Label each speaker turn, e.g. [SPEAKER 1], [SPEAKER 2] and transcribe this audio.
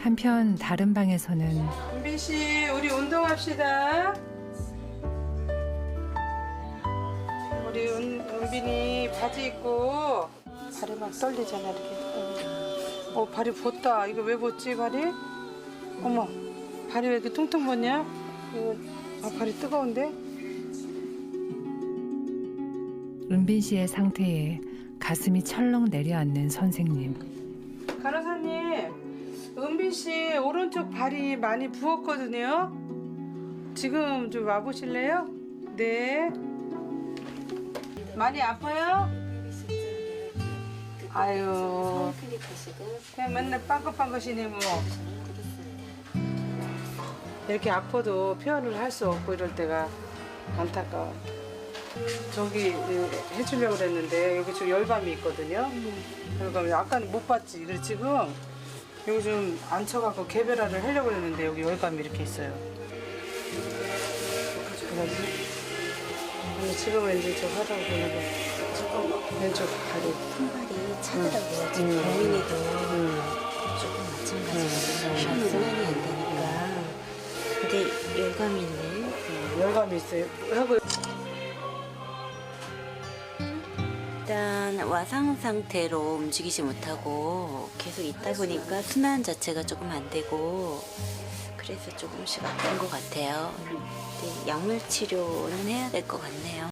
[SPEAKER 1] 한편 다른 방에서는
[SPEAKER 2] 은빈 씨, 우리 운동합시다. 우리 은, 은빈이 바지 입고 발이 막 떨리잖아 이렇게. 어, 어, 발이 벗다. 이거 왜 벗지 발이? 어머, 발이 왜 이렇게 퉁퉁 벗냐? 이거 아, 발이 뜨거운데?
[SPEAKER 1] 은빈 씨의 상태에 가슴이 철렁 내려앉는 선생님.
[SPEAKER 2] 은빈 씨 오른쪽 발이 많이 부었거든요. 지금 좀 와보실래요? 네. 많이 아파요? 아유, 그냥 맨날 빵긋빵긋이네 뭐. 이렇게 아파도 표현을 할 수 없고 이럴 때가 안타까워. 저기 예, 해주려고 그랬는데 여기 지금 열감이 있거든요. 그러니까 아까는 못 봤지. 그래서 지금 여기 좀 앉혀갖고 개별화를 하려고 했는데 여기 열감이 이렇게 있어요. 그래가지고 아니 지금은 이제 저 하다 보니까 조금 왼쪽 다리.
[SPEAKER 3] 손발이 차더라고요. 지금
[SPEAKER 2] 음.
[SPEAKER 3] 고민이도
[SPEAKER 2] 음.
[SPEAKER 3] 조금
[SPEAKER 2] 음.
[SPEAKER 3] 마찬가지로 힘이 순환이 안 되니까. 근데 열감이 있네.
[SPEAKER 2] 열감이 있어요. 하고
[SPEAKER 3] 일단 와상 상태로 움직이지 못하고 계속 있다 보니까 순환 자체가 조금 안 되고 그래서 조금씩 아픈 것 같아요. 근데 약물 치료는 해야 될 것 같네요.